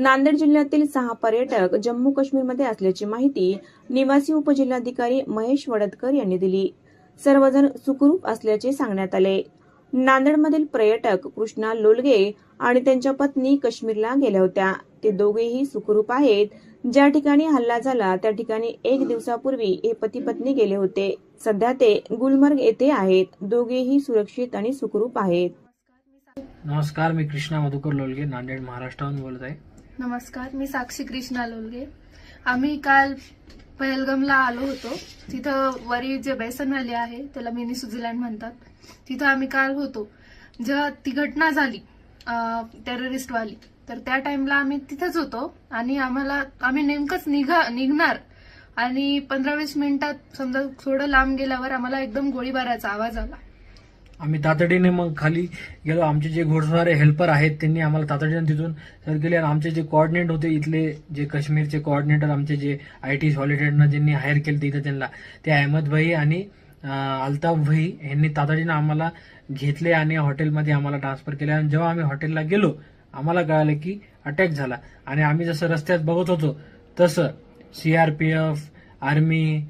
नांदेड जिल्ह्यातील सहा पर्यटक जम्मू काश्मीरमध्ये असल्याची माहिती निवासी उपजिल्हाधिकारी महेश वडदकर यांनी दिली. सर्वजण सुखरूप असल्याचे सांगण्यात आले. नांदेडमधील पर्यटक कृष्णा लोलगे आणि त्यांच्या पत्नी काश्मीरला गेल्या होत्या. ते दोघेही सुखरूप आहेत. ज्या ठिकाणी हल्ला झाला त्या ठिकाणी एक दिवसापूर्वी हे पती पत्नी गेले होते. सध्या ते गुलमर्ग येथे आहेत. दोघेही सुरक्षित आणि सुखरूप आहेत. नमस्कार मी कृष्णा मधुकर लोलगे नांदेड महाराष्ट्राहून बोलत आहे. नमस्कार मी साक्षी कृष्णा लोलगे. आम्ही काल पहलगमला आलो होतो. तिथं वरी जे बेसन व्हॅली आहे त्याला मिनी स्वित्झर्लंड म्हणतात. तिथं आम्ही काल होतो. जेव्हा ती घटना झाली टेररिस्टवाली तर त्या टाइमला आम्ही तिथंच होतो आणि आम्हाला आम्ही नेमकंच निघा निघणार. आणि पंधरा वीस मिनिटात समजा थोडं लांब गेल्यावर आम्हाला एकदम गोळीबाराचा आवाज आला. आम्ही तातडीने मग खाली गेलो. आमचे जे घोडसवारे हेल्पर आहेत त्यांनी आम्हाला तातडीने तिथून सर केले. आणि आमचे जे कॉर्डिनेट होते इथले जे काश्मीरचे कॉर्डिनेटर आमचे जे आय टी सॉलिडेटनं ज्यांनी हायर केले तिथं त्यांना ते अहमद भाई आणि अल्ताफ भाई यांनी तातडीनं आम्हाला घेतले आणि हॉटेलमध्ये आम्हाला ट्रान्सफर केले. आणि जेव्हा आम्ही हॉटेलला गेलो आम्हाला कळालं की अटॅक झाला. आणि आम्ही जसं रस्त्यात बघत होतो तसं सीआरपीएफ आर्मी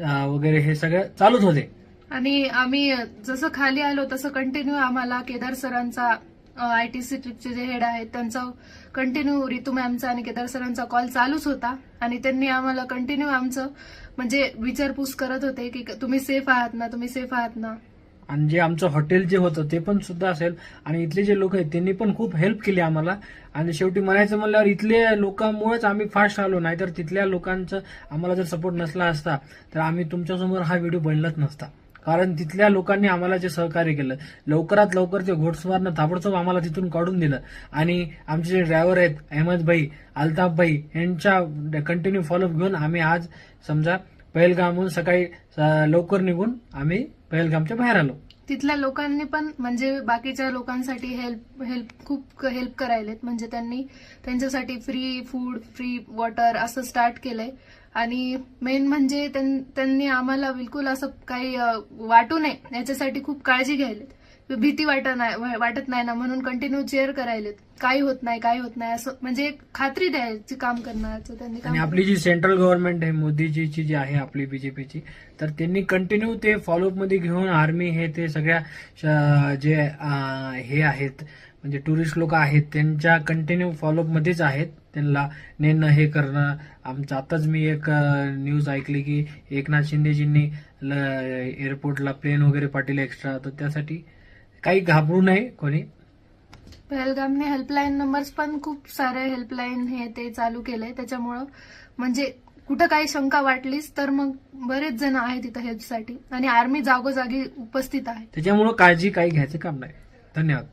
वगैरे हे सगळं चालूच होते. आणि आम्ही जसं खाली आलो तसं कंटिन्यू आम्हाला केदार सरांचा आय टी सी ट्रिपचे जे हेड आहेत त्यांचा कंटिन्यू रितू मॅमचा आणि केदार सरांचा कॉल चालूच होता. आणि त्यांनी आम्हाला कंटिन्यू आमचं म्हणजे विचारपूस करत होते की तुम्ही सेफ आहात ना तुम्ही सेफ आहात ना? आणि जे आमचं हॉटेल जे होतं ते पण सुद्धा असेल. आणि इथले जे लोक आहेत त्यांनी पण खूप हेल्प केली आम्हाला. आणि शेवटी म्हणायचं म्हणल्यावर इथल्या लोकांमुळेच आम्ही फास्ट आलो. नाहीतर तिथल्या लोकांचं आम्हाला जर सपोर्ट नसला असता तर आम्ही तुमच्यासमोर हा व्हिडिओ बनलाच नसता. कारण तिथल्या लोकांनी आम्हाला जे सहकार्य केलं लवकरात लवकर ते घोडस्वारनं ताबडतोब आम्हाला तिथून काढून दिलं. आणि आमचे जे ड्रायव्हर आहेत अहमद भाई अल्ताफ भाई यांच्या कंटिन्यू फॉलोअप घेऊन आम्ही आज समजा पहलगामहून सकाळी लवकर निघून आम्ही पहलगामच्या बाहेर आलो. तिथल्या लोकांनी पण म्हणजे बाकीच्या लोकांसाठी हेल्प हेल्प खूप हेल्प करायलेत. म्हणजे त्यांनी त्यांच्यासाठी फ्री फूड फ्री वॉटर असं स्टार्ट केलंय. आणि मेन म्हणजे त्यां- त्यांनी आम्हाला बिलकुल असं काही वाटू नये. याच्यासाठी खूप काळजी घ्यायलेत भीती वाटत नाही वाटत नाही ना. म्हणून कंटिन्यू चेअर करायलेत. काही होत नाही काही होत नाही. असं म्हणजे एक खात्री द्यायची काम करण्याचं त्यांनी आणि आपली जी सेंट्रल गव्हर्नमेंट आहे मोदीजीची जी आहे आपली बीजेपीची तर त्यांनी कंटिन्यू ते फॉलोअपमध्ये घेऊन आर्मी हे ते सगळ्या जे हे आहेत म्हणजे टुरिस्ट लोक आहेत त्यांच्या कंटिन्यू फॉलोअप मध्येच आहेत. त्यांना नेणं हे करणं आमचं आताच मी एक न्यूज ऐकली की एकनाथ शिंदेजींनी ल- एअरपोर्टला प्लेन वगैरे पाठवले एक्स्ट्रा तर त्यासाठी काही घाबरू नये कोणी. पहलगामने हेल्पलाईन नंबर्स पण खूप सारे हेल्पलाईन हे ते चालू केलंय. त्याच्यामुळं म्हणजे कुठं काही शंका वाटलीच तर मग बरेच जण आहेत तिथं हेल्पसाठी आणि आर्मी जागोजागी उपस्थित आहे त्याच्यामुळं काळजी काही घ्यायचं काम नाही. धन्यवाद.